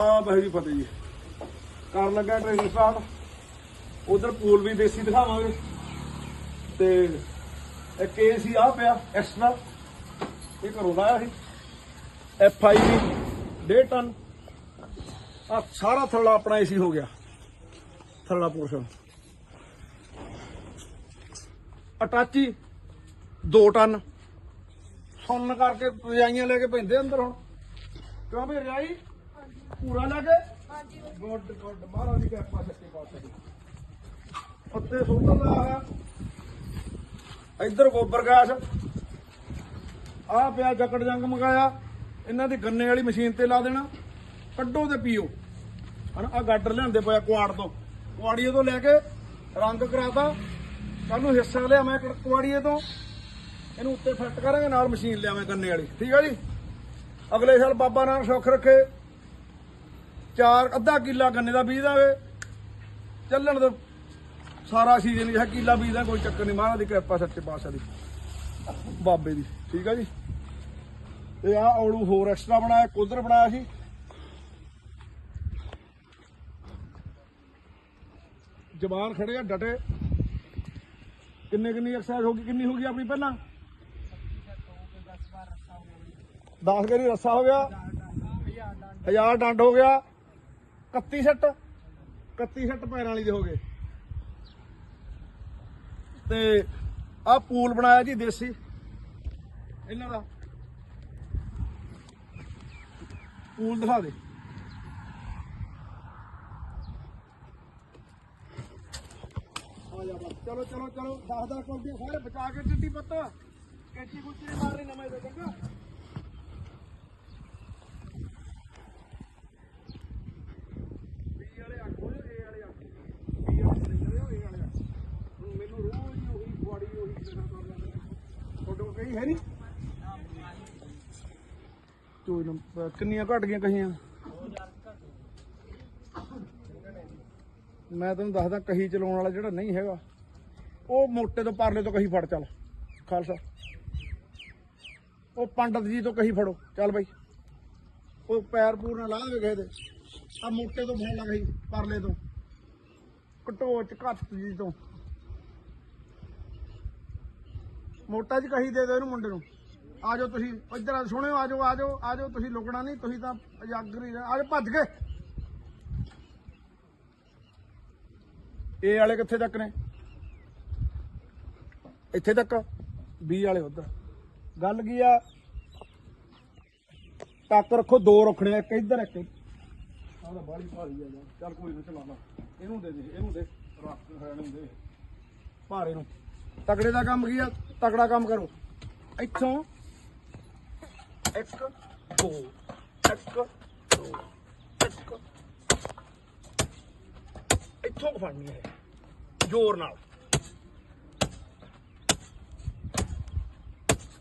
ਆ ਬਹਿ ਜੀ ਫਤਿਹ ਜੀ। ਕਰਨ ਲੱਗਾ ਟ੍ਰੇਨਿੰਗ ਸਟਾਰਟ ਉਧਰ ਪੂਲ ਵੀ ਦੇਸੀ ਦਿਖਾਵਾਂਗੇ। ਤੇ ਇੱਕ ਏ ਸੀ ਆ ਪਿਆ ਐਕਸਟਰਾ ਇਹ ਘਰੋਂ ਲਾਇਆ ਸੀ। F I we 1.5 ton. ਆ ਸਾਰਾ ਥਰਲਾ ਆਪਣਾ ਏਸੀ ਹੋ ਗਿਆ। ਥਰਲਾ ਪੋਰਸ਼ਨ। ਅਟਾਚੀ 2 ਟਨ। ਸੁਣਨ ਕਰਕੇ ਰਜਾਈਆਂ ਲੈ ਕੇ ਪੈਂਦੇ ਅੰਦਰ ਹੁਣ। ਕਿਉਂ ਵੀ ਰਜਾਈ? ਪੂਰਾ ਲੈ ਕੇ। ਗੁੱਡ ਗੁੱਡ, ਮਹਾਰਾਜ ਦੀ ਕਿਰਪਾ ਸੱਚੇ ਪਾਤਸ਼ਾਹ ਉੱਤੇ ਸੋਧਰ ਦਾ ਆਇਆ। ਇੱਧਰ ਗੋਬਰ ਗੈਸ। ਆ ਪਿਆ ਜਕੜ ਜੰਗ ਮੰਗਾਇਆ। ਇਹਨਾਂ ਦੀ ਗੰਨੇ ਵਾਲੀ ਮਸ਼ੀਨ ਤੇ ਲਾ ਦੇਣਾ। ਕੱਢੋ ਤੇ ਪੀਓ। ਹਨਾ ਆ ਗਾਡਰ ਲਿਆਂਦੇ ਪਿਆ ਕੁਆੜ ਤੋਂ। ਕੁਆੜੀਏ ਤੋਂ ਲੈ ਕੇ ਰੰਗ ਕਰਾਤਾ। ਸਾਨੂੰ ਹਿੱਸਾ ਲਿਆ ਮੈਂ ਕੁਆੜੀਏ ਤੋਂ। ਇਹਨੂੰ ਉੱਤੇ ਫਿੱਟ ਕਰਾਂਗੇ, ਨਾਲ ਮਸ਼ੀਨ ਲਿਆਵਾਂ ਗੰਨੇ ਵਾਲੀ। ਠੀਕ ਆ ਜੀ? ਅਗਲੇ ਸਾਲ ਬਾਬਾ ਨਾਨਕ ਸੁੱਖ ਰੱਖੇ। ਚਾਰ ਅੱਧਾ ਕਿੱਲਾ ਗੰਨੇ ਦਾ ਬੀਜ ਦਾਂਗੇ ਚੱਲਣ ਦੇ। ਸਾਰਾ ਸੀਜ਼ਨ ਜਿਹੜਾ ਕਿੱਲਾ ਬੀਜਦਾ ਕੋਈ ਚੱਕਰ ਨਹੀਂ। ਮਹਾਰਾਜ ਦੀ ਕਿਰਪਾ ਸੱਚੇ ਪਾਤਸ਼ਾਹ ਦੀ। ਬਾਬੇ ਦੀ। ਠੀਕ ਆ ਜੀ? ਤੇ ਆ ਔਲੂ ਹੋਰ ਐਕਸਟਰਾ ਬਣਾਇਆ, ਕੁਦਰ ਬਣਾਇਆ ਸੀ। ਜਵਾਨ ਖੜੇ ਆ ਡਟੇ। ਕਿੰਨੇ ਕਿੰਨੀ ਐਕਸਰਸਾਈਜ਼ ਹੋ ਗਈ? ਕਿੰਨੀ ਹੋ ਗਈ ਆਪਣੀ ਪਹਿਲਾਂ? 10 ਗੇਰੀ ਰੱਸਾ ਹੋ ਗਿਆ? 1000 ਡੰਡ ਹੋ ਗਿਆ। 31 ਸੱਟ 31 ਸੱਟ ਪੈਰਾਂ ਵਾਲੀ ਦੇ ਹੋ ਗਏ। ਤੇ ਆ ਪੂਲ ਬਣਾਇਆ ਜੀ ਦੇਸੀ। ਇਹਨਾਂ ਦਾ। ਪੂਲ ਦਿਖਾ ਦੇ। ਚਲੋ ਚਲੋ ਚਲੋ। 10 10 ਕੁਲਦੀਆਂ ਸਾਰੇ ਬਚਾ ਕੇ ਟਿੱਡੀ ਪੱਤ। ਕੈਚੀ ਕੁੱਚੀ ਨੀ ਮਾਰਨੀ ਨਵੇਂ ਦੇ ਚੰਗਾ ਬੀ ਵਾਲੇ ਆਖੋ ਏ ਵਾਲੇ ਆਖੋ ਬੀ ਵਾਲੇ ਨਿਕਲੇ ਏ ਵਾਲੇ ਆਖੋ ਹੁਣ ਮੈਨੂੰ ਰੋਜ਼ ਹੀ ਉਹੀ ਕੁਆੜੀ ਉਹੀ ਕਿਹਦਾ ਕਰ ਲੈਂਦੇ ਤੁਹਾਡੇ ਹੈ ਨਹੀਂ ਚੋਈ ਨੰਬਰ ਕਿੰਨੀਆਂ ਘਟ ਗਈਆਂ ਕਹੀਆਂ? ਮੈਂ ਤੈਨੂੰ ਦੱਸਦਾ, ਕਹੀ ਚਲਾਉਣ ਵਾਲਾ ਜਿਹੜਾ ਨਹੀਂ ਹੈਗਾ, ਉਹ ਮੋਟੇ ਤੋਂ ਪਰਲੇ ਤੋਂ ਕਹੀ ਫੜ, ਚੱਲ। ਖਾਲਸਾ। ਉਹ ਪੰਡਤ ਜੀ ਤੋਂ ਕਹੀ ਫੜੋ, ਚੱਲ ਬਈ। ਉਹ ਪੈਰ ਪੂਰ ਨਾਲ ਲਾ ਦੇ ਕਿਸੇ ਦੇ ਆ ਮੋਟੇ ਤੋਂ ਫੜ ਲਾ ਕਹੀ, ਪਰਲੇ ਤੋਂ। ਕਟੋਚ ਘੱਟ ਜੀ ਤੋਂ। ਮੋਟਾ ਜੀ ਕਹੀ ਦੇ ਦਿਓ ਇਹਨੂੰ ਮੁੰਡੇ ਨੂੰ। ਆ ਜਾਓ ਤੁਸੀਂ ਇੱਧਰ ਆ ਸੁਣਿਓ ਆ ਜਾਓ ਆ ਜਾਓ ਆ ਜਾਓ ਤੁਸੀਂ ਲੁਕਣਾ ਨਹੀਂ ਤੁਸੀਂ ਤਾਂ ਉਜਾਗਰ ਹੀ ਰਹਿਣਾ। ਆ ਜਾਓ ਭੱਜ ਗਏ ਏ ਵਾਲੇ ਕਿੱਥੇ ਤੱਕ ਨੇ? ਇੱਥੇ ਤੱਕ? ਬੀ ਵਾਲੇ ਉਧਰ। ਗੱਲ ਕੀ ਆ? ਟੱਕ ਰੱਖੋ ਦੋ ਰੱਖਣੇ ਆ, ਇੱਕ ਇੱਧਰ ਇੱਕ ਆਹ ਤਾਂ ਭਾਰੀ ਆ ਯਾਰ। ਚੱਲ ਕੋਈ ਨਾ ਚਲਾ ਲਾ। ਇਹਨੂੰ ਦੇ ਦੇ ਇਹਨੂੰ ਦੇ। ਰੱਖ ਨੂੰ ਦੇ। ਭਾਰੇ ਨੂੰ। ਤਕੜੇ ਦਾ ਕੰਮ ਕੀ ਆ? ਤਕੜਾ ਕੰਮ ਕਰੋ। ਇੱਥੋਂ ਇੱਕ, ਦੋ ਇੱਕ ਦੋ, ਇੱਕ। ਇੱਥੋਂ ਕੁ ਫੜਨੀ ਹੈ। ਜ਼ੋਰ ਨਾਲ।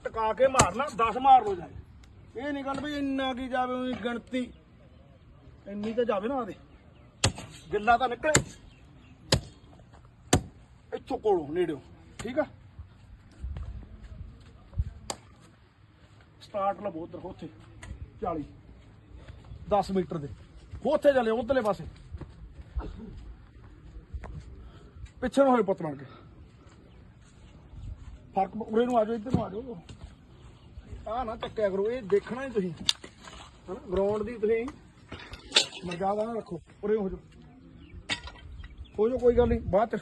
ਟਕਾ ਕੇ ਮਾਰਨਾ 10 ਮਾਰ ਲੋ ਜਾਏ। ਇਹ ਨਹੀਂ ਗੱਲ ਵੀ ਇੰਨਾ ਕੀ ਜਾਵੇ ਉਹੀ ਗਿਣਤੀ। ਇੰਨੀ ਤਾਂ ਜਾਵੇ ਨਾ ਆਦੇ ਗਿੱਲਾ ਤਾਂ ਨਿਕਲੇ। ਇੱਥੋਂ ਕੋਲੋਂ, ਨੇੜਿਓ। ਠੀਕ ਆ? ਸਟਾਰਟ ਲਵੋ ਉਧਰ ਉੱਥੇ 40 10 ਮੀਟਰ ਦੇ। ਉੱਥੇ ਚਲੇ, ਉਧਰਲੇ ਪਾਸੇ। ਪਿੱਛੇ ਨੂੰ ਹੋਏ ਪੁੱਤ ਬਣ ਕੇ। ਫ਼ਰਕ ਉਰੇ ਨੂੰ ਆ ਜਾਓ, ਇੱਧਰ ਨੂੰ ਆ ਜਾਓ। ਆ ਨਾ ਚੱਕਿਆ ਕਰੋ, ਇਹ ਦੇਖਣਾ ਹੀ ਤੁਸੀਂ। ਹਨਾ ਗਰਾਊਂਡ ਦੀ ਤੁਸੀਂ ਮਰਜ਼ਾਦਾ ਨਾ ਰੱਖੋ। ਉਰੇ ਹੋ ਜਾਓ। ਹੋ ਜਾਓ, ਕੋਈ ਗੱਲ ਨਹੀਂ, ਬਾਅਦ ਚ।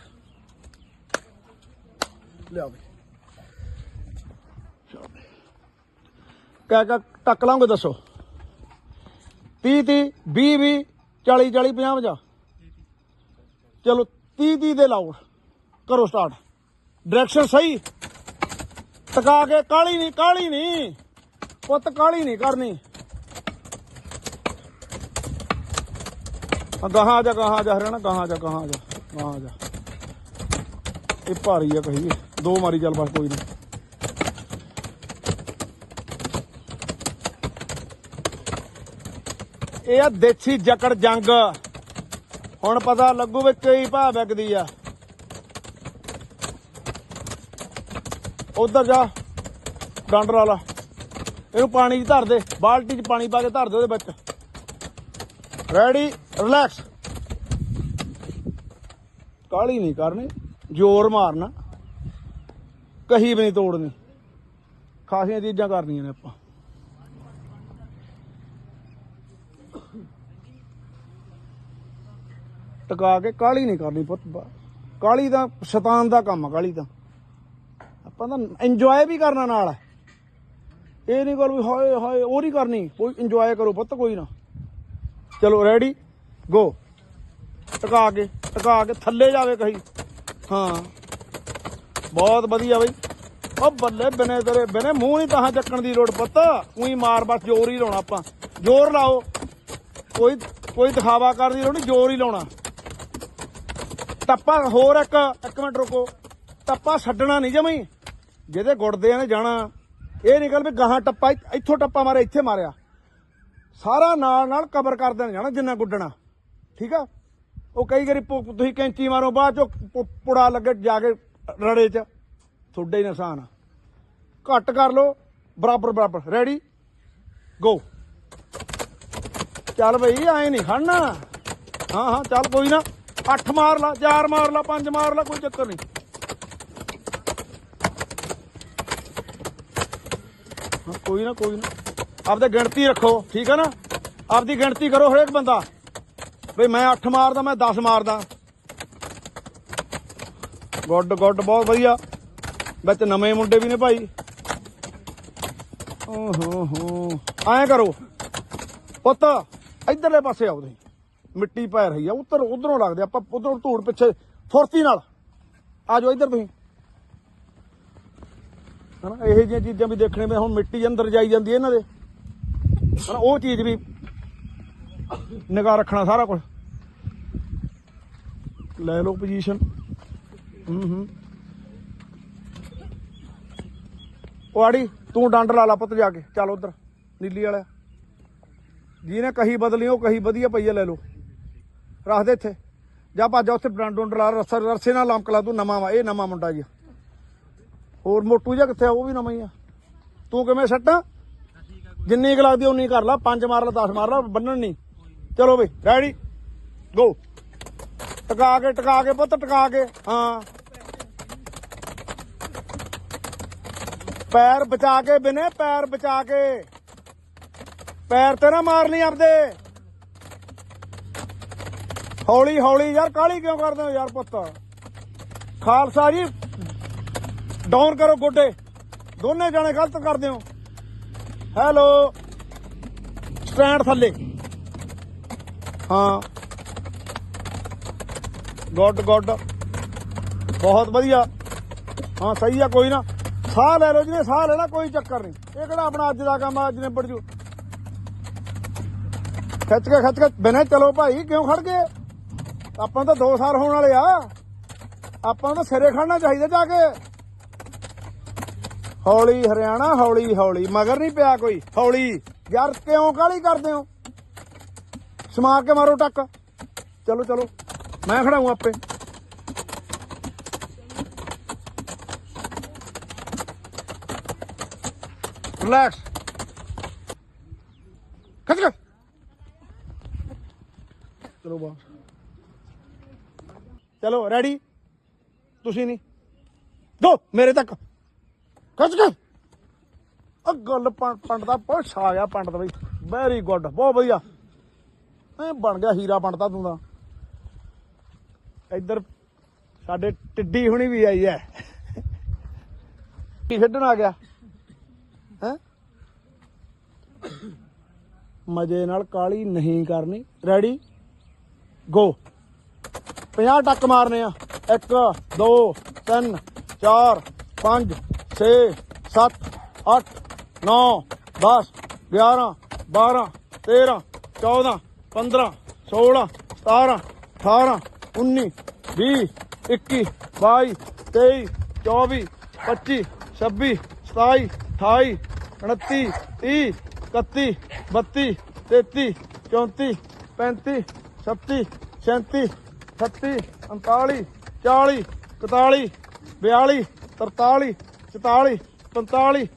ਲਿਆਓ ਬਈ। ਕਿਆ ਕਿਆ ਟੱਕ ਲਾਂਗੇ ਦੱਸੋ। 30 30 20 20 40 40 50 50 ਚਲੋ 30 30 ਦੇ ਲਾਓ। ਕਰੋ ਸਟਾਰਟ ਡਾਇਰੈਕਸ਼ਨ ਸਹੀ। ਟਕਾ ਕੇ ਕਾਲੀ ਨਹੀਂ ਕਾਲੀ ਨਹੀਂ। ਪੁੱਤ ਕਾਲੀ ਨਹੀਂ ਕਰਨੀ। ਗਾਹਾਂ ਜਾ ਗਾਹਾਂ ਜਾ ਹਰਿਆਣਾ, ਗਾਹਾਂ ਜਾ ਗਾਹਾਂ ਜਾ ਗਾਹਾਂ ਜਾ। ਇਹ ਭਾਰੀ ਆ ਕਹੀਏ। ਦੋ ਮਾਰੀ ਚੱਲ ਬਸ ਕੋਈ ਨਹੀਂ ਇਹ ਆ ਦੇਸੀ ਜਕੜ ਜੰਗ। ਹੁਣ ਪਤਾ ਲੱਗੂ ਵੀ ਕਈ ਭਾਅ ਵਿਕਦੀ ਆ। ਉਧਰ ਜਾ, ਡੰਡ ਵਾਲਾ ਇਹਨੂੰ ਪਾਣੀ 'ਚ ਧਰ ਦੇ, ਬਾਲਟੀ 'ਚ ਪਾਣੀ ਪਾ ਕੇ ਧਰ ਦੇ ਉਹਦੇ ਵਿੱਚ। ਰੈਡੀ ਰਿਲੈਕਸ ਕਾਲੀ ਨਹੀਂ ਕਰਨੀ, ਜ਼ੋਰ ਮਾਰਨਾ। ਕਹੀ ਵੀ ਨਹੀਂ ਤੋੜਨੀ। ਖਾਸੀਆਂ ਚੀਜ਼ਾਂ ਕਰਨੀਆਂ ਨੇ ਆਪਾਂ। ਟਕਾ ਕੇ ਕਾਲੀ ਨਹੀਂ ਕਰਨੀ ਪੁੱਤ ਬਾ- ਕਾਲੀ ਦਾ ਸ਼ੈਤਾਨ ਦਾ ਕੰਮ ਆ ਕਾਲੀ ਤਾਂ। ਆਪਾਂ ਤਾਂ ਇੰਜੋਏ ਵੀ ਕਰਨਾ ਨਾਲ। ਹੈ ਇਹ ਨਹੀਂ ਗੱਲ ਵੀ ਹਾਏ ਹਾਏ, ਉਹ ਨਹੀਂ ਕਰਨੀ। ਕੋਈ ਇੰਜੋਏ ਕਰੋ ਪੁੱਤ, ਕੋਈ ਨਾ। ਚਲੋ ਰੈਡੀ ਗੋ ਟਕਾ ਕੇ ਟਕਾ ਕੇ ਥੱਲੇ ਜਾਵੇ ਕਹੀ। ਹਾਂ। ਬਹੁਤ ਵਧੀਆ ਬਈ। ਉਹ ਬੱਲੇ ਬਿਨੇ ਤੇਰੇ, ਬਿਨੇ ਮੂੰਹ ਨਹੀਂ ਤਾਂ ਚੱਕਣ ਦੀ ਲੋੜ ਪੁੱਤ। ਉਹੀ ਮਾਰ ਬਸ ਜ਼ੋਰ ਹੀ ਲਾਉਣਾ ਆਪਾਂ। ਜ਼ੋਰ ਲਾਓ। ਕੋਈ ਕੋਈ ਦਿਖਾਵਾ ਕਰਨ ਦੀ ਲੋੜ ਨਹੀਂ, ਜ਼ੋਰ ਹੀ ਲਾਉਣਾ। ਟੱਪਾ ਹੋਰ ਇੱਕ ਇੱਕ ਮਿੰਟ ਰੁਕੋ। ਟੱਪਾ ਛੱਡਣਾ ਨਹੀਂ ਜਮਈ ਜਿਹਦੇ ਗੁੜਦਿਆਂ ਨੇ ਜਾਣਾ। ਇਹ ਨਿਕਲ ਵੀ ਗਾਹਾਂ ਟੱਪਾ, ਇੱਥੋਂ ਟੱਪਾ ਮਾਰਿਆ, ਇੱਥੇ ਮਾਰਿਆ। ਸਾਰਾ ਨਾਲ ਨਾਲ ਕਵਰ ਕਰ ਦੇਣ ਜਾਣਾ ਜਿੰਨਾ ਗੁੱਡਣਾ। ਠੀਕ ਆ? ਉਹ ਕਈ ਵਾਰੀ ਪੁ- ਤੁਸੀਂ ਕੈਂਚੀ ਮਾਰੋ, ਬਾਅਦ ਚੋਂ ਪੁ- ਪੁੜਾ ਲੱਗੇ ਜਾ ਕੇ ਰੜੇ 'ਚ। ਤੁਹਾਡਾ ਹੀ ਨੁਕਸਾਨ ਆ। ਘੱਟ ਕਰ ਲਓ। ਬਰਾਬਰ ਬਰਾਬਰ। ਰੈਡੀ ਗੋ ਚੱਲ ਬਈ, ਐ ਨਹੀਂ ਖੜਨਾ। ਹਾਂ ਹਾਂ, ਚੱਲ ਕੋਈ ਨਾ। 8 ਮਾਰ ਲਾ 4 ਮਾਰ ਲਾ 5 ਮਾਰ ਲਾ, ਕੋਈ ਚੱਕਰ ਨਹੀਂ। ਕੋਈ ਨਾ ਕੋਈ ਨਾ। ਆਪਦੇ ਗਿਣਤੀ ਰੱਖੋ, ਠੀਕ ਹੈ ਨਾ? ਆਪਦੀ ਗਿਣਤੀ ਕਰੋ ਹਰੇਕ ਬੰਦਾ। ਬਈ ਮੈਂ 8 ਮਾਰਦਾ, ਮੈਂ 10 ਮਾਰਦਾ। ਗੁੱਡ ਗੁੱਡ ਬਹੁਤ ਵਧੀਆ। ਵਿੱਚ ਨਵੇਂ ਮੁੰਡੇ ਵੀ ਨੇ ਭਾਈ। ਓ ਹੋ। ਐਂ ਕਰੋ। ਪੁੱਤ, ਇਧਰਲੇ ਪਾਸੇ ਆਓ ਤੁਸੀਂ। ਮਿੱਟੀ ਪੈ ਰਹੀ ਆ, ਉੱਧਰ, ਉਧਰੋਂ ਲੱਗਦੇ ਆਪਾਂ ਉਧਰੋਂ ਧੂੜ ਪਿੱਛੇ, ਫੁਰਤੀ ਨਾਲ। ਆ ਜਾਓ ਇੱਧਰ ਤੁਸੀਂ। ਹਨਾ, ਇਹੋ ਜਿਹੀਆਂ ਚੀਜ਼ਾਂ ਵੀ ਦੇਖਣੇ ਮੈਂ, ਹੁਣ ਮਿੱਟੀ ਅੰਦਰ ਜਾਈ ਜਾਂਦੀ ਹੈ ਇਹਨਾਂ ਦੇ। ਹਨਾ, ਉਹ ਚੀਜ਼ ਵੀ ਨਿਗਾਹ ਰੱਖਣਾ ਸਾਰਾ ਕੁਝ ਲੈ ਲਓ ਪੋਜੀਸ਼ਨ ਹੂੰ ਹੂੰ ਉਹ ਆੜੀ, ਤੂੰ ਡੰਡ ਲਾ ਲਾ ਪੁੱਤ ਜਾ ਕੇ। ਚੱਲ ਉਧਰ, ਨੀਲੀ ਵਾਲਾ ਜਿਹਨੇ ਕਹੀ ਬਦਲੀ, ਉਹ ਕਹੀ ਵਧੀਆ ਪਈ ਆ ਲੈ ਲਓ। ਰੱਖ ਦੇ ਇੱਥੇ। ਜਾ ਭੱਜ ਜਾ ਉੱਥੇ, ਡੰਡ ਡੁੰਡ ਲਾ, ਰਸਾ ਰਸੇ ਨਾਲ ਲੰਮਕ ਲਾ, ਤੂੰ ਨਵਾਂ ਵਾ। ਇਹ ਨਵਾਂ ਮੁੰਡਾ ਜੀ ਹੋਰ ਮੋਟੂ ਜਿਹਾ ਕਿੱਥੇ ਆ? ਉਹ ਵੀ ਨਵਾਂ ਹੀ ਆ। ਤੂੰ ਕਿਵੇਂ ਸੱਟ ਜਿੰਨੀ ਕੁ ਲੱਗਦੀ ਉਨੀ ਕਰ ਲਾ। ਪੰਜ ਮਾਰ ਲਾ 10 ਮਾਰ ਲਾ, ਬੰਨਣ ਨਹੀਂ। ਚਲੋ ਬਈ ਰੈਡੀ ਗੋ ਟਕਾ ਕੇ ਟਕਾ ਕੇ ਪੁੱਤ, ਟਕਾ ਕੇ। ਹਾਂ। ਪੈਰ ਬਚਾ ਕੇ ਬਿਨੇ, ਪੈਰ ਬਚਾ ਕੇ। ਪੈਰ ਤੇ ਨਾ ਮਾਰ ਲਈ ਆਪਦੇ। ਹੌਲੀ ਹੌਲੀ ਯਾਰ ਕਾਲੀ ਕਿਉਂ ਕਰਦੇ ਹੋ ਯਾਰ ਪੁੱਤ? ਖਾਲਸਾ ਜੀ, ਡਾਊਨ ਕਰੋ ਗੋਡੇ। ਦੋਨੇ ਜਾਣੇ ਗਲਤ ਕਰਦੇ ਹੋ। ਹੈਲੋ, ਸਟੈਂਡ ਥੱਲੇ। ਹਾਂ। Good good. ਬਹੁਤ ਵਧੀਆ। ਹਾਂ, ਸਹੀ ਆ, ਕੋਈ ਨਾ। ਸਾਹ ਲੈ ਲਓ ਜਿਹਨੇ ਸਾਹ ਲੈਣਾ, ਕੋਈ ਚੱਕਰ ਨਹੀਂ। ਇਹ ਕਿਹੜਾ ਆਪਣਾ ਅੱਜ ਦਾ ਕੰਮ ਆ, ਅੱਜ ਨਿਬੜ ਜੂ। ਖਿੱਚ ਕੇ ਖਿੱਚ ਕੇ। ਬਿਨੇ ਚਲੋ ਭਾਈ, ਕਿਉਂ ਖੜ ਗਏ? ਆਪਾਂ ਤਾਂ 2 ਸਾਲ ਹੋਣ ਵਾਲੇ ਆ। ਆਪਾਂ ਤਾਂ ਸਿਰੇ ਖੜਨਾ ਚਾਹੀਦਾ ਜਾ ਕੇ। ਹੌਲੀ ਹਰਿਆਣਾ, ਹੌਲੀ ਹੌਲੀ। ਮਗਰ ਨਹੀਂ ਪਿਆ ਕੋਈ, ਹੌਲੀ। ਯਾਰ, ਕਿਉਂ ਕਾਲੀ ਕਰਦੇ ਹੋ? ਸਮਾਰ ਕੇ ਮਾਰੋ ਟੱਕ। ਚਲੋ ਚਲੋ। ਮੈਂ ਖੜਾਉਂ ਆਪੇ। ਰਿਲੈਕਸ ਖਿੱਚ ਕੇ ਚਲੋ ਬਾਹਰ ਚਲੋ ਰੈਡੀ ਤੁਸੀਂ ਨਹੀਂ? ਦੋ, ਮੇਰੇ ਤੱਕ। ਖਿੱਚ ਕੇ ਆ ਗੱਲ ਪੰਡ ਦਾ ਪੁੱਛ ਆ ਗਿਆ ਪੰਡ ਦਾ ਬਈ। ਵੈਰੀ ਗੁੱਡ ਬਹੁਤ ਵਧੀਆ। ਐ ਬਣ ਗਿਆ ਹੀਰਾ ਬਣਦਾ ਤੂੰ ਦਾ ਇੱਧਰ ਸਾਡੇ ਟਿੱਡੀ ਹੁਣੀ ਵੀ ਆਈ ਐ। ਕੀ ਖੇਡਣ ਆ ਗਿਆ ਹੈ ਮਜੇ ਨਾਲ ਕਾਲੀ ਨਹੀਂ ਕਰਨੀ। ਰੈਡੀ ਗੋ 50 ਟੱਕ ਮਾਰਨੇ ਆ। 1 2 3 4 5 6 7 8 9 10 11 12 13 14 15 16 17 18 19 20 21 22 23 24 25 26 27 28 29 30 31 32 33 34 35 37 37 38 39 40 41 42 43 44 45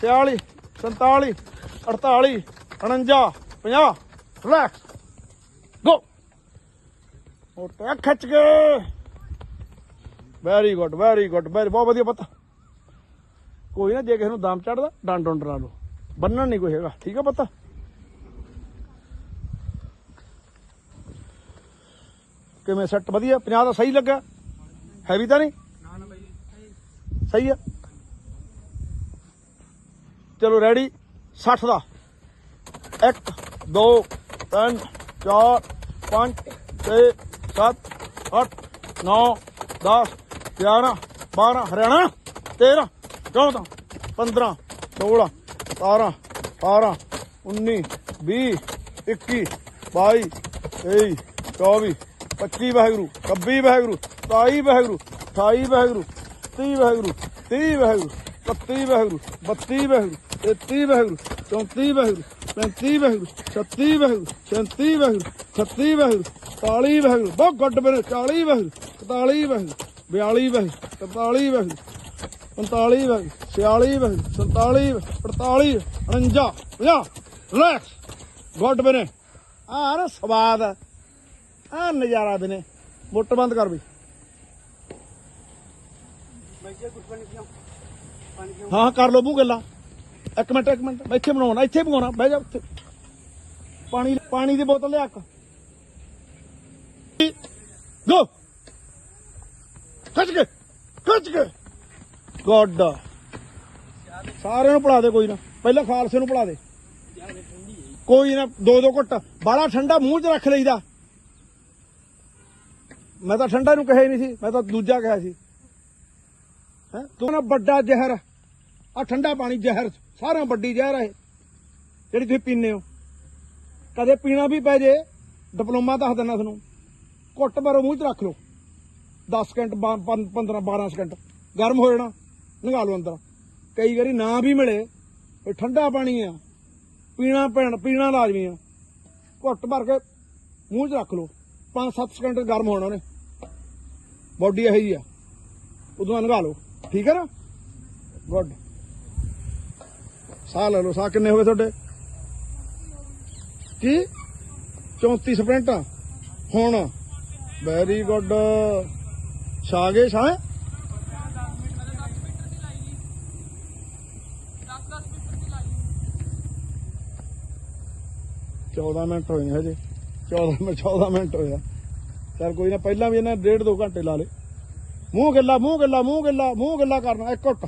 46 47 48 49 50 ਰਿਲੈਕਸ ਗੋ ਮੋਟਾ ਖਿੱਚ ਕੇ। Very good very good very ਬਹੁਤ ਵਧੀਆ ਪਤਾ। ਕੋਈ ਨਾ, ਜੇ ਕਿਸੇ ਨੂੰ ਦਮ ਚੜਦਾ ਡੰਡ ਡੰਡ ਲਾ ਲਓ। ਬੰਨਣ ਨਹੀਂ ਕੋਈ ਹੈਗਾ, ਠੀਕ ਆ ਪਤਾ? ਕਿਵੇਂ ਸੈੱਟ ਵਧੀਆ 50 ਦਾ ਸਹੀ ਲੱਗਾ ਹੈਵੀ ਤਾਂ ਨਹੀਂ? ਸਹੀ ਆ? ਚਲੋ ਰੈਡੀ 60 ਦਾ। 1 2 3 4 5 6 7 8 9 10 11 12 ਹਰਿਆਣਾ 13 14 15 16 17 18 19 20 21 22 23 24 25 ਵਾਹਿਗੁਰੂ 26 ਵਾਹਿਗੁਰੂ 27 ਵਾਹਿਗੁਰੂ 28 ਵਾਹਿਗੁਰੂ 30 ਵਾਹਿਗੁਰੂ 30 ਵਾਹਿਗੁਰੂ 31 ਵਾਹਿਗੁਰੂ 32 ਵਾਹਿਗੁਰੂ 33 ਵਾਹਿਗੁਰੂ 34 ਵਾਹਿਗੁਰੂ 35 ਵਾਹਿਗੁਰੂ 36 ਵਾਹਿਗੁਰੂ 37 ਵਾਹਿਗੁਰੂ 36 ਵਾਹਿਗੁਰੂ 40 ਵਾਹਿਗੁਰੂ, ਬਹੁਤ ਗੁੱਡ ਮੇਰੇ 40 ਵਾਹਿਗੁਰੂ 41 ਵਾਹਿਗੁਰੂ 42 ਵਾਹਿਗੁਰੂ 43 ਵਾਹਿਗੁਰੂ 45 ਵਾਹਿਗੁਰੂ 46 ਵਾਹਿਗੁਰੂ 47 48 49 50 ਰਿਲੈਕਸ ਗੁੱਡ ਬਨੇ ਆ ਨਾ ਸਵਾਦ ਆ। ਨਜ਼ਾਰਾ ਬਨੇ ਮੁੱਟ ਬੰਦ ਕਰ ਬਈ ਹਾਂ, ਕਰ ਲੋ ਮੂੰਹ ਗੱਲਾਂ। ਇੱਕ ਮਿੰਟ ਇੱਕ ਮਿੰਟ। ਇੱਥੇ ਬਣਾਉਣਾ ਇੱਥੇ ਬਣਾਉਣਾ ਬਹਿ ਜਾ ਉੱਥੇ। ਪਾਣੀ ਪਾਣੀ ਦੀ ਬੋਤਲ ਲਿਆ ਇੱਕ। ਗੋ ਖਿੱਚ ਕੇ ਖਿੱਚ ਕੇ। ਗੁੱਡ ਸਾਰਿਆਂ ਨੂੰ ਪੜਾ ਦੇ ਕੋਈ ਨਾ। ਪਹਿਲਾਂ ਖਾਲਸੇ ਨੂੰ ਪੜਾ ਦੇ। ਕੋਈ ਨਾ, ਦੋ ਦੋ ਘੁੱਟ। ਬਾਲਾ ਠੰਡਾ ਮੂੰਹ 'ਚ ਰੱਖ ਲਈਦਾ। ਮੈਂ ਤਾਂ ਠੰਡਾ ਨੂੰ ਕਿਹਾ ਨਹੀਂ ਸੀ, ਮੈਂ ਤਾਂ ਦੂਜਾ ਕਿਹਾ ਸੀ। ਹੈ? ਤੂੰ ਨਾ ਵੱਡਾ ਜ਼ਹਿਰ। ਆ ਠੰਡਾ ਪਾਣੀ ਜ਼ਹਿਰ ਸਾਰਾ ਵੱਡੀ ਜ਼ਹਿਰ ਹੈ ਜਿਹੜੀ ਤੁਸੀਂ ਪੀਂਦੇ ਹੋ। ਕਦੇ ਪੀਣਾ ਵੀ ਪੈ ਜੇ, ਡਿਪਲੋਮਾ ਦੱਸ ਦਿੰਦਾ ਤੁਹਾਨੂੰ। ਘੁੱਟ ਮਾਰੋ, ਮੂੰਹ 'ਚ ਰੱਖ ਲਓ। 10 ਸਕਿੰਟ 15 12 ਸਕਿੰਟ। ਗਰਮ ਹੋ ਜਾਣਾ। ਨਗਾ ਲਓ ਅੰਦਰ। ਕਈ ਵਾਰੀ ਨਾ ਵੀ ਮਿਲੇ ਇਹ ਠੰਡਾ ਪਾਣੀ ਆ, ਪੀਣਾ ਪੈਣ ਪੀਣਾ ਲਾਜ਼ਮੀ ਆ। ਘੁੱਟ ਭਰ ਕੇ ਮੂੰਹ 'ਚ ਰੱਖ ਲਓ। 5-7 ਸਕਿੰਟ ਗਰਮ ਹੋਣਾ ਉਹਨੇ। ਬੋਡੀ ਇਹੀ ਹੀ ਆ। ਉਦੋਂ ਲੰਘਾ ਲਓ। ਠੀਕ ਹੈ ਨਾ? ਗੁੱਡ ਸਾਹ ਲੈ ਲਓ। ਸਾਹ ਕਿੰਨੇ ਹੋ ਗਏ ਤੁਹਾਡੇ? ਕੀ? 34 ਸਪ੍ਰਿੰਟਾਂ ਹੁਣ। ਵੈਰੀ ਗੁੱਡ ਛਾਗੇ ਸ਼ਾਹ 14 ਮਿੰਟ ਹੋਏ ਨੇ ਹਜੇ। 14 ਮਿੰਟ 14 ਮਿੰਟ ਹੋਇਆ। ਚਲ ਕੋਈ ਨਾ, ਪਹਿਲਾਂ ਵੀ ਇਹਨਾਂ ਡੇਢ ਦੋ ਘੰਟੇ ਲਾ ਲੇ ਮੂੰਹ ਗੱਲਾ ਮੂੰਹ ਗੱਲਾ ਮੂੰਹ ਗੱਲਾ ਮੂੰਹ ਗੱਲਾ ਕਰਨਾ, ਇੱਕ ਘੁੱਟ।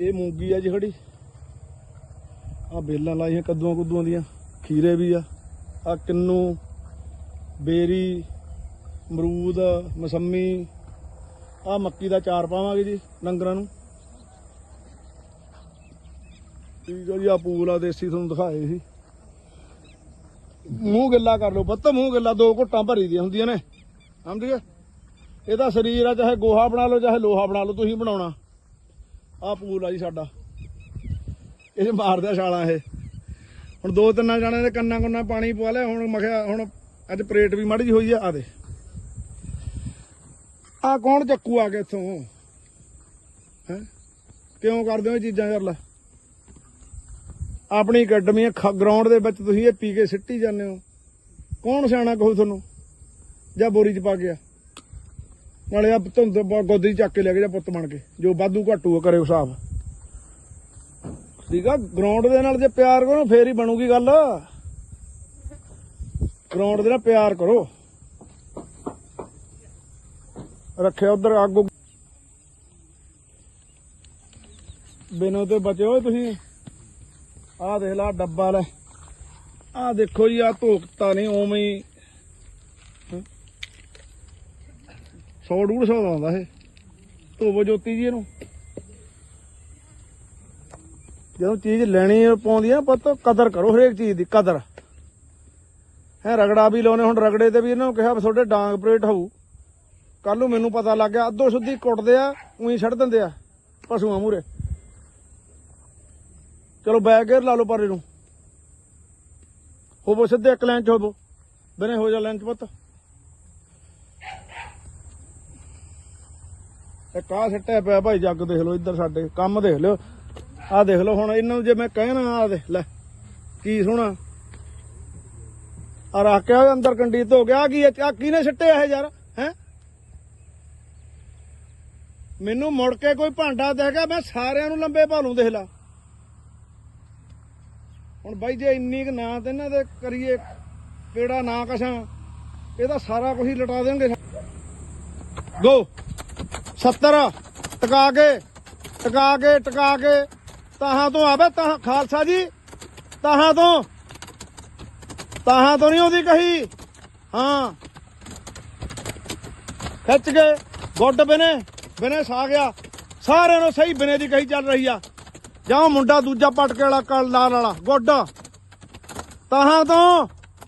ਇਹ ਮੂੰਗੀ ਆ ਜੀ ਖੜੀ ਆ ਬੇਲਾਂ ਲਾਈਆਂ ਕੱਦੂਆਂ ਕੁੱਦੂਆਂ ਦੀਆਂ। ਖੀਰੇ ਵੀ ਆ। ਆ ਕਿੰਨੂ, ਬੇਰੀ, ਅਮਰੂਦ, ਮਸੰਮੀ। ਆ ਮੱਕੀ ਦਾ ਚਾਰ ਪਾਵਾਂਗੇ ਜੀ, ਡੰਗਰਾਂ ਨੂੰ। ਠੀਕ ਆ ਜੀ ਆ ਪੂਲ ਆ ਦੇਸੀ ਤੁਹਾਨੂੰ ਦਿਖਾਏ ਸੀ। ਮੂੰਹ ਗਿੱਲਾ ਕਰ ਲਓ ਬੱਤ ਮੂੰਹ ਗਿੱਲਾ, ਦੋ ਘੁੱਟਾਂ ਭਰੀ ਦੀਆਂ ਹੁੰਦੀਆਂ ਨੇ। ਸਮਝ ਗਏ? ਇਹਦਾ ਸਰੀਰ ਆ, ਚਾਹੇ ਗੋਹਾ ਬਣਾ ਲਓ, ਚਾਹੇ ਲੋਹਾ ਬਣਾ ਲਓ, ਤੁਸੀਂ ਬਣਾਉਣਾ। ਆ ਪੂਲ ਆ ਜੀ ਸਾਡਾ। ਇਹ ਮਾਰਦਾ ਛਾਲਾਂ ਇਹ। ਹੁਣ ਦੋ ਤਿੰਨਾਂ ਜਾਣਿਆਂ ਦੇ ਕੰਨਾਂ ਕੁੰਨਾਂ ਪਾਣੀ ਪਵਾ ਲਿਆ, ਹੁਣ ਮਖਿਆ ਹੁਣ ਅੱਜ ਪਰੇਡ ਵੀ ਮਾੜੀ ਜਿਹੀ ਹੋਈ ਆ ਆ ਦੇ। ਆ ਕੌਣ ਚੱਕੂ ਆ ਕੇ ਇੱਥੋਂ? ਹੈ? ਕਿਉਂ ਕਰਦੇ ਹੋ ਇਹ ਚੀਜ਼ਾਂ ਕਰ ਲੈ ਆਪਣੀ ਅਕੈਡਮੀ ਗਰਾਊਂਡ ਦੇ ਵਿੱਚ ਤੁਸੀਂ ਇਹ ਪੀ ਕੇ ਸਿੱਟੀ ਜਾਂਦੇ ਹੋ। ਕੌਣ ਸਿਆਣਾ ਕਹੂ ਤੁਹਾਨੂੰ? ਜਾਂ ਬੋਰੀ ਚ ਪਾ ਗਿਆ? ਨਾਲੇ ਆ ਧੁੰਦ ਗੋਦੀ ਚੱਕ ਕੇ ਲੈ ਕੇ ਜਾ ਪੁੱਤ ਬਣ ਕੇ, ਜੋ ਵਾਧੂ ਘਾਟੂ ਆ ਕਰੇ ਹਿਸਾਬ। ਠੀਕ ਆ? ਗਰਾਊਂਡ ਦੇ ਨਾਲ ਜੇ ਪਿਆਰ ਕਰੋ, ਫੇਰ ਹੀ ਬਣੂਗੀ ਗੱਲ। ਗਰਾਊਂਡ ਦੇ ਨਾਲ ਪਿਆਰ ਕਰੋ। ਰੱਖਿਆ ਉਧਰ ਆਗੂ ਬਿਨੋ ਤੇ ਬਚਿਓ ਤੁਸੀਂ। ਆਹ ਦੇਖ ਲਾ ਡੱਬਾ ਲੈ। ਆਹ ਦੇਖੋ ਜੀ ਆ ਧੋਕਤਾ ਨਹੀਂ, ਉਵੇਂ ਹੀ। 100 150 ਦਾ ਆਉਂਦਾ ਇਹ। ਧੋਵੋ ਜੋਤੀ ਜੀ ਇਹਨੂੰ। ਜਦੋਂ ਚੀਜ਼ ਲੈਣੀ ਪਾਉਂਦੀ ਆ ਪੁੱਤ ਕਦਰ ਕਰੋ ਹਰੇਕ ਚੀਜ਼ ਦੀ, ਕਦਰ। ਹੈ, ਰਗੜਾ ਵੀ ਲਾਉਨੇ ਹੁਣ ਰਗੜੇ ਤੇ ਵੀ ਇਹਨਾਂ ਨੂੰ ਕਿਹਾ ਵੀ ਤੁਹਾਡੇ ਡਾਂਗ ਪਰੇਟ ਹੋਊ। ਕੱਲ ਨੂੰ ਮੈਨੂੰ ਪਤਾ ਲੱਗ ਗਿਆ, ਅੱਧੋ ਸੁੱਧੀ ਕੁੱਟਦੇ ਆ, ਉਹੀ ਛੱਡ ਦਿੰਦੇ ਆ, ਪਸ਼ੂਆਂ ਮੂਰੇ ਚਲੋ ਬੈਕ ਗੇਅਰ ਲਾ ਲਓ ਪਰੇ ਨੂੰ। ਹੋਵੋ ਸਿੱਧੇ ਇੱਕ ਲਾਈਨ ਚ ਹੋਵੋ। ਬਨੇ ਹੋ ਜਾ ਲਾਈਨ ਚ ਪੁੱਤ। ਇੱਕ ਆਹ ਸਿੱਟਿਆ ਪਿਆ ਭਾਈ ਜੱਗ ਦੇਖ ਲਓ ਇੱਧਰ ਸਾਡੇ, ਕੰਮ ਦੇਖ ਲਿਓ। ਆਹ ਦੇਖ ਲਓ ਹੁਣ ਇਹਨਾਂ ਨੂੰ ਜੇ ਮੈਂ ਕਹਿਣਾ, ਆਹ ਦੇਖ ਲੈ, ਕੀ ਸੋਹਣਾ। ਆ ਰੱਖ ਕੇ ਅੰਦਰ ਕੰਡੀ ਧੋ ਗਿਆ ਕੀ ਆ ਕਿਹਨੇ ਛੱਟਿਆ ਇਹ ਯਾਰ, ਹੈ? ਮੈਨੂੰ ਮੁੜ ਕੇ ਕੋਈ ਭਾਂਡਾ ਦੇ ਗਿਆ ਮੈਂ ਸਾਰਿਆਂ ਨੂੰ ਲੰਬੇ ਭਾਲੂ, ਦੇਖ ਲਾ। ਹੁਣ ਬਾਈ ਜੇ ਇੰਨੀ ਕੁ ਨਾ ਤੇ ਇਹਨਾਂ ਦੇ ਕਰੀਏ ਕਿਹੜਾ ਨਾ ਕਸ਼ਾਂ ਇਹਦਾ ਸਾਰਾ ਕੁਝ ਹੀ ਲਟਾ ਦੇਣਗੇ। ਗੋ। 70 ਟਕਾ ਕੇ ਟਕਾ ਕੇ ਟਕਾ ਕੇ। ਤਾਹਾਂ ਤੋਂ ਆਵੇ, ਤਾਹਾਂ, ਖਾਲਸਾ ਜੀ, ਤਾਹਾਂ ਤੋਂ। ਤਾਹਾਂ ਤੋਂ ਨਹੀਂ ਉਹਦੀ ਕਹੀ। ਹਾਂ। ਖਿੱਚ ਕੇ, ਗੁੱਡ ਬਿਨੇ ਬਿਨੇ ਸਾ ਗਿਆ ਸਾਰਿਆਂ ਨੂੰ ਸਹੀ ਬਿਨੇ ਦੀ ਕਹੀ ਚੱਲ ਰਹੀ ਆ। ਜਾਂ ਮੁੰਡਾ ਦੂਜਾ ਪਟਕੇ ਵਾਲਾ ਕਲ ਲਾਲ ਵਾਲਾ, ਗੁੱਡ। ਤਾਹਾਂ ਤੋਂ,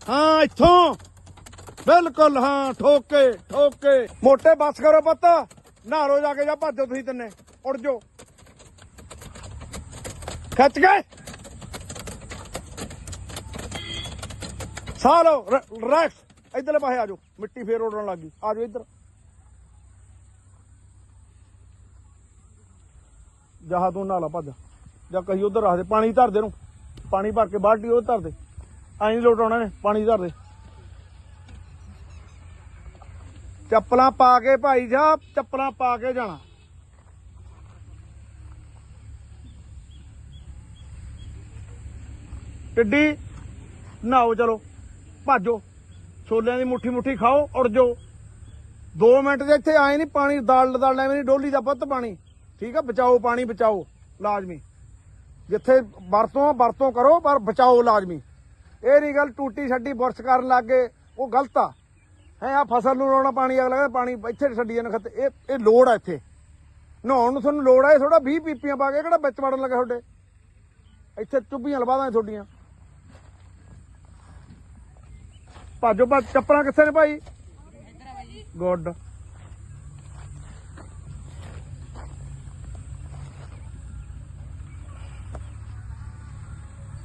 ਹਾਂ, ਇੱਥੋਂ। ਬਿਲਕੁਲ, ਹਾਂ, ਠੋਕੇ ਠੋਕੇ। ਮੋਟੇ ਬੱਸ ਕਰੋ ਪੁੱਤ ਨਹਾਰੋ ਜਾ ਕੇ ਜਾਂ ਭੱਜੋ ਤੁਸੀਂ ਤਿੰਨੇ ਉੜ ਜਾਓ। ਖਿੱਚ ਗਏ ਸਾਹ ਰੈਕਸ ਇਧਰਲੇ ਪਾਸੇ ਆ ਜਾਓ, ਮਿੱਟੀ ਫੇਰ ਉਡਣ ਲੱਗੀ ਆ ਜਾਓ ਇੱਧਰ। ਜਹਾ ਤੂੰ ਨਾਲਾ ਭੱਜ। ਜਾਂ ਕਹੀ ਉਧਰ ਰੱਖ ਦੇ, ਪਾਣੀ ਧਰ ਦੇ ਨੂੰ ਪਾਣੀ ਭਰ ਕੇ ਬਾਲਟੀ ਉਹ ਧਰ ਦੇ। ਐਂ ਨਹੀਂ ਲੋਟਾਉਣਾ ਨੇ ਪਾਣੀ ਧਰ ਦੇ। ਚੱਪਲਾਂ ਪਾ ਕੇ ਭਾਈ ਸਾਹਿਬ, ਚੱਪਲਾਂ ਪਾ ਕੇ ਜਾਣਾ। ਟਿੱਡੀ, ਨਹਾਓ ਚਲੋ, ਭਾਜੋ। ਛੋਲਿਆਂ ਦੀ ਮੁੱਠੀ ਮੁੱਠੀ ਖਾਓ, ਉੜ ਜਾਓ। 2 ਮਿੰਟ ਦੇ ਇੱਥੇ ਆਏ ਨਹੀਂ, ਪਾਣੀ ਦਾਲ ਦਾਲ ਐਵੇਂ ਨਹੀਂ, ਡੋਲੀ ਦਾ ਪੁੱਤ ਪਾਣੀ। ਠੀਕ ਆ, ਬਚਾਓ ਪਾਣੀ, ਬਚਾਓ, ਲਾਜ਼ਮੀ। ਜਿੱਥੇ ਵਰਤੋਂ ਵਰਤੋਂ ਕਰੋ, ਪਰ ਬਚਾਓ ਲਾਜ਼ਮੀ। ਇਹ ਨਹੀਂ ਗੱਲ ਟੂਟੀ ਛੱਡੀ, ਬੁਰਸ਼ ਕਰਨ ਲੱਗੇ ਉਹ ਗਲਤ ਆ। ਹੈ ਆ ਫਸਲ ਨੂੰ ਲਾਉਣਾ ਪਾਣੀ, ਅਗਲਾ ਕਹਿੰਦਾ ਪਾਣੀ ਇੱਥੇ ਛੱਡੀ ਜਾਣਾ ਖਤ ਇਹ ਇਹ ਲੋੜ ਆ ਇੱਥੇ। ਨਹਾਉਣ ਨੂੰ ਤੁਹਾਨੂੰ ਲੋੜ ਆ, ਇਹ ਥੋੜਾ 20 ਪੀਪੀਆਂ ਪਾ ਕੇ ਕਿਹੜਾ ਵਿੱਚ ਵੜਨ ਲੱਗਾ ਤੁਹਾਡੇ? ਇੱਥੇ ਚੁੱਭੀਆਂ ਲਵਾ ਦਾਂ ਤੁਹਾਡੀਆਂ। ਭਾਜੋ, ਭੱਜ, ਚੱਪਲਾਂ ਕਿੱਥੇ ਨੇ ਭਾਈ? ਗੁੱਡ।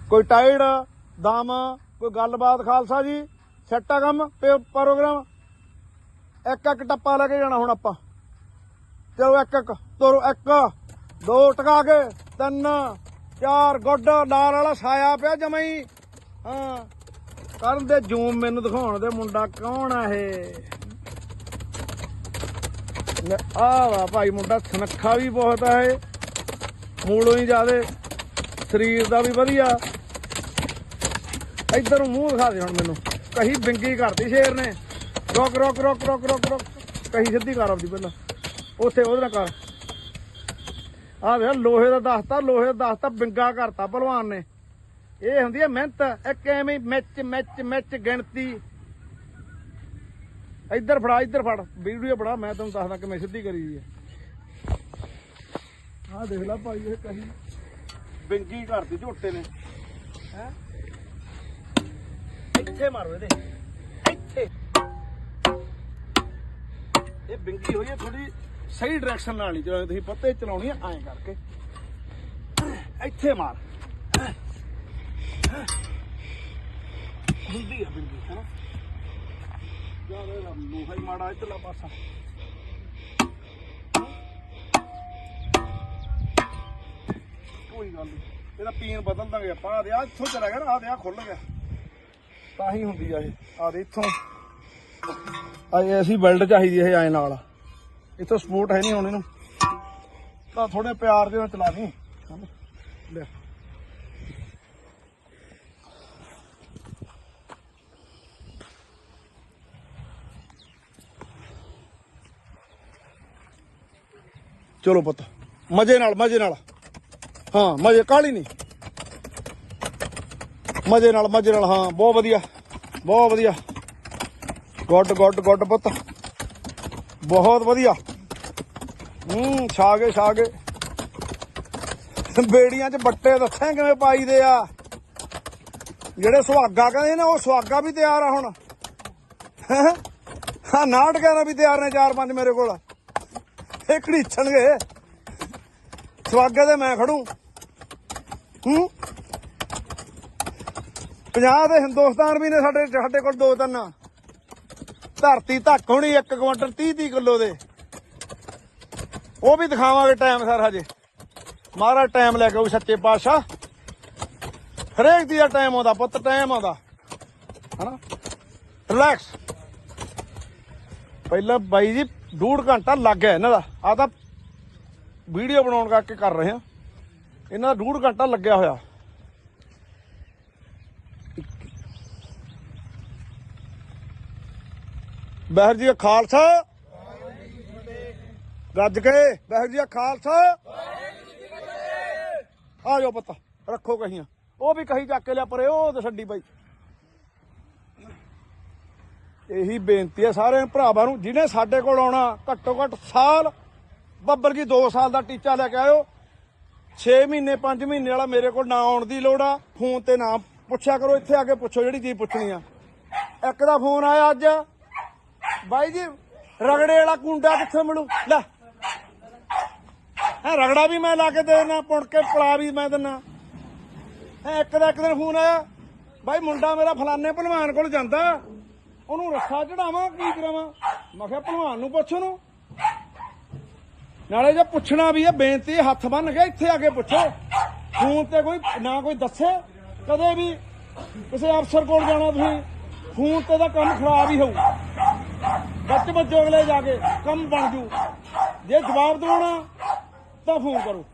ਕੋਈ ਟਾਈਡ ਦਮ, ਕੋਈ ਗੱਲਬਾਤ ਖਾਲਸਾ ਜੀ, ਸੈੱਟ ਕੰਮ, ਪੇ- ਪ੍ਰੋਗਰਾਮ। ਇੱਕ ਇੱਕ ਟੱਪਾ ਲੈ ਕੇ ਜਾਣਾ ਹੁਣ ਆਪਾਂ। ਚਲੋ ਇੱਕ ਇੱਕ, ਤੁਰੋ ਇੱਕ, ਦੋ ਟਕਾ ਕੇ, ਤਿੰਨ, ਚਾਰ, ਗੁੱਡ ਲਾਲ ਵਾਲਾ ਸਾਇਆ ਪਿਆ ਜਮਈ ਹਾਂ। ਕਰਨ ਦੇ ਜੂਮ ਮੈਨੂੰ ਦਿਖਾਉਣ ਦੇ ਮੁੰਡਾ ਕੌਣ ਆ ਇਹ? ਆ ਵਾ ਭਾਈ ਮੁੰਡਾ, ਸੁਨੱਖਾ ਵੀ ਬਹੁਤ ਆ ਇਹ। ਮੂਲੋਂ ਹੀ ਜਿਆਦੇ, ਸਰੀਰ ਦਾ ਵੀ ਵਧੀਆ। ਇੱਧਰ ਨੂੰ ਮੂੰਹ ਦਿਖਾ ਦੇ ਹੁਣ ਮੈਨੂੰ। ਕਹੀ ਬਿੰਗੀ ਕਰਦੀ ਸ਼ੇਰ ਨੇ। ਰੁਕ ਰੁਕ ਰੁਕ ਰੁਕ ਰੁਕ ਰੁਕ। ਕਹੀ ਸਿੱਧੀ ਕਰ ਆਪਦੀ ਪਹਿਲਾਂ। ਉੱਥੇ ਉਹਦੇ ਨਾਲ ਕਰ। ਆ ਵੇ ਲੋਹੇ ਦਾ ਦੱਸਤਾ ਲੋਹੇ ਦਾ ਦੱਸਤਾ ਬਿੰਗਾ ਕਰਤਾ ਭਲਵਾਨ ਨੇ। ਇਹ ਹੁੰਦੀ ਹੈ ਮਿਹਨਤ ਇੱਕ ਐਵੇਂ ਮੈਚ ਮੈਚ ਮੈਚ ਗਿਣਤੀ। ਇੱਧਰ ਫੜਾ ਇੱਧਰ ਫੜ। ਵੀਡੀਓ ਬੜਾ ਮੈਂ ਤੈਨੂੰ ਦੱਸਦਾ ਕਿਵੇਂ ਸਿੱਧੀ ਕਰੀ ਦੀ ਹੈ ਆਹ ਦੇਖ ਲੈ ਭਾਈ ਇਹ ਕਹੀ। ਬਿੰਗੀ ਕਰਦੀ ਝੋਟੇ ਨੇ। ਹੈ? ਇੱਥੇ ਮਾਰੋ ਇਹਦੇ। ਇੱਥੇ। ਇਹ ਬਿੰਗੀ ਹੋਈ ਹੈ ਥੋੜੀ ਸਹੀ ਡਾਇਰੈਕਸ਼ਨ ਨਾਲ ਨਹੀਂ ਚਲਾਉਣੀ ਤੁਸੀਂ ਪੱਤੇ ਚਲਾਉਣੀ ਹੈ ਐਂ ਕਰਕੇ। ਇੱਥੇ ਮਾਰ। ਹੁੰਦੀ ਆ ਬਿੰਗੀ ਹੈ ਨਾ ਯਾਰ, ਇਹ ਲੋਹਾ ਹੀ ਮਾੜਾ, ਇੱਧਰਲਾ ਪਾਸਾ। ਕੋਈ ਗੱਲ ਨਹੀਂ ਇਹਦਾ ਪੀਣ ਬਦਲ ਦਾਂਗੇ ਆਪਾਂ। ਆ ਦੇ ਆ ਇੱਥੋਂ ਚਲਾ ਗਿਆ ਨਾ ਆ ਦੇ ਆ ਖੁੱਲ ਗਿਆ। ਤਾਂ ਹੀ ਹੁੰਦੀ ਆ ਇਹ। ਆ ਦੇ ਇੱਥੋਂ। ਆ ਇਹ ਅਸੀਂ ਬੈਲਟ ਚਾਹੀਦੀ ਇਹ ਐ ਨਾਲ। ਇੱਥੋਂ ਸਪੋਰਟ ਹੈ ਨਹੀਂ ਹੁਣ ਇਹਨੂੰ। ਤਾਂ ਥੋੜੇ ਪਿਆਰ ਦੇ ਨਾਲ ਚਲਾ ਦੀ ਲੈ ਚਲੋ ਪੁੱਤ। ਮਜ਼ੇ ਨਾਲ ਮਜ਼ੇ ਨਾਲ। ਹਾਂ, ਮਜ਼ੇ ਕਾਲੀ ਨਹੀਂ ਮਜ਼ੇ ਨਾਲ ਮਜ਼ੇ ਨਾਲ, ਹਾਂ, ਬਹੁਤ ਵਧੀਆ ਬਹੁਤ ਵਧੀਆ। ਗੁੱਡ ਗੁੱਡ ਗੁੱਡ ਪੁੱਤ। ਬਹੁਤ ਵਧੀਆ। ਹੂੰ, ਛਾਗੇ ਛਾਗੇ। ਬੇੜੀਆਂ 'ਚ ਬੱਟੇ ਦੱਸਾਂ ਕਿਵੇਂ ਪਾਈਦੇ ਆ। ਜਿਹੜੇ ਸੁਹਾਗਾ ਕਹਿੰਦੇ ਨੇ, ਉਹ ਸੁਹਾਗਾ ਵੀ ਤਿਆਰ ਆ ਹੁਣ। ਹੈਂ? ਹਾਂ ਨਾਟ ਕਹਿੰਦਾ ਵੀ ਤਿਆਰ ਨੇ ਚਾਰ ਪੰਜ ਮੇਰੇ ਕੋਲ। ਇਹ ਘੜੀਛਣਗੇ ਸੁਹਾਗੇ ਤੇ ਮੈਂ ਖੜੂ। ਹੂੰ? ਪੰਜਾਬ ਦੇ ਹਿੰਦੁਸਤਾਨ ਵੀ ਨੇ ਸਾਡੇ ਸਾਡੇ ਕੋਲ ਦੋ ਤਿੰਨ। ਧਰਤੀ ਧੱਕ ਹੋਣੀ 1 ਕੁਇੰਟਲ 30 30 ਕਿਲੋ ਦੇ। ਉਹ ਵੀ ਦਿਖਾਵਾਂਗੇ ਟਾਈਮ ਸਰ ਹਜੇ। ਮਹਾਰਾਜ ਟਾਈਮ ਲੈ ਕੇ ਆਊ ਸੱਚੇ ਪਾਤਸ਼ਾਹ। ਹਰੇਕ ਦੀ ਦਾ ਟਾਈਮ ਆਉਂਦਾ ਪੁੱਤ ਟਾਈਮ ਆਉਂਦਾ। ਹਨਾ? ਰਿਲੈਕਸ ਪਹਿਲਾਂ ਬਾਈ ਜੀ, ਡੂਢ ਘੰਟਾ ਲੱਗ ਗਿਆ ਇਹਨਾਂ ਦਾ। ਆ ਤਾਂ ਵੀਡੀਓ ਬਣਾਉਣ ਕਰਕੇ ਕਰ ਰਹੇ ਆ ਇਹਨਾਂ ਦਾ ਡੂਢ ਘੰਟਾ ਲੱਗਿਆ ਹੋਇਆ। ਬਹਿਰ ਜੀ ਕਾ ਖਾਲਸਾ। ਗੱਜ ਕੇ ਬਹਿਰ ਜੀ ਕਾ ਖਾਲਸਾ। ਆ ਜਾਓ ਪਤਾ, ਰੱਖੋ ਕਹੀਆਂ। ਉਹ ਵੀ ਕਹੀ ਚੱਕ ਕੇ ਲਿਆ ਪਰੇ, ਉਹ ਤੇ ਛੱਡੀ ਬਾਈ ਇਹੀ ਬੇਨਤੀ ਹੈ ਸਾਰੇ ਭਰਾਵਾਂ ਨੂੰ, ਜਿਹਨੇ ਸਾਡੇ ਕੋਲ ਆਉਣਾ, ਘੱਟੋ ਘੱਟ ਸਾਲ, ਬੱਬਰ ਕੀ 2 ਸਾਲ ਦਾ ਟੀਚਾ ਲੈ ਕੇ ਆਇਓ। 6 ਮਹੀਨੇ 5 ਮਹੀਨੇ ਵਾਲਾ ਮੇਰੇ ਕੋਲ ਨਾ ਆਉਣ ਦੀ ਲੋੜ ਆ। ਫੋਨ ਤੇ ਨਾ ਪੁੱਛਿਆ ਕਰੋ, ਇੱਥੇ ਆ ਕੇ ਪੁੱਛੋ ਜਿਹੜੀ ਚੀਜ਼ ਪੁੱਛਣੀ ਆ। ਇੱਕ ਦਾ ਫੋਨ ਆਇਆ ਅੱਜ। ਬਾਈ ਜੀ, ਰਗੜੇ ਵਾਲਾ ਕੁੰਡਾ ਕਿੱਥੋਂ ਮਿਲੂ? ਲੈ। ਹੈ, ਰਗੜਾ ਵੀ ਮੈਂ ਲਾ ਕੇ ਦੇ ਦੇਣਾ ਪੁਣ ਕੇ ਪਲਾ ਵੀ ਮੈਂ ਦਿੰਨਾ ਹੈ, ਇੱਕ ਦਾ ਇੱਕ ਦਿਨ ਫੋਨ ਆਇਆ, ਬਾਈ ਮੁੰਡਾ ਮੇਰਾ ਫਲਾਣੇ ਭਲਵਾਨ ਕੋਲ ਜਾਂਦਾ, ਉਹਨੂੰ ਰੱਖਾ ਚੜਾਵਾਂ, ਕੀ ਕਰਾਵਾਂ? ਮੈਂ ਕਿਹਾ, ਭਲਵਾਨ ਨੂੰ ਪੁੱਛ ਉਹਨੂੰ। ਨਾਲੇ ਜੇ ਪੁੱਛਣਾ ਵੀ ਹੈ ਬੇਨਤੀ ਹੱਥ ਬੰਨ ਕੇ ਇੱਥੇ ਆ ਕੇ ਪੁੱਛੋ। ਫੋਨ ਤੇ ਕੋਈ, ਨਾ ਕੋਈ ਦੱਸੇ, ਕਦੇ ਵੀ ਕਿਸੇ ਅਫਸਰ ਕੋਲ ਜਾਣਾ ਤੁਸੀਂ, ਫੋਨ ਤੇ ਦਾ ਕੰਮ ਖਰਾਬ ਹੀ ਹੋਊ। ਬੱਚ ਬੱਚੋ ਅਗਲੇ ਜਾ ਕੇ ਕੰਮ ਬਣ ਜੂ। ਜੇ ਜਵਾਬ ਦਵਾਉਣਾ ਤਾਂ ਫੋਨ ਕਰੋ।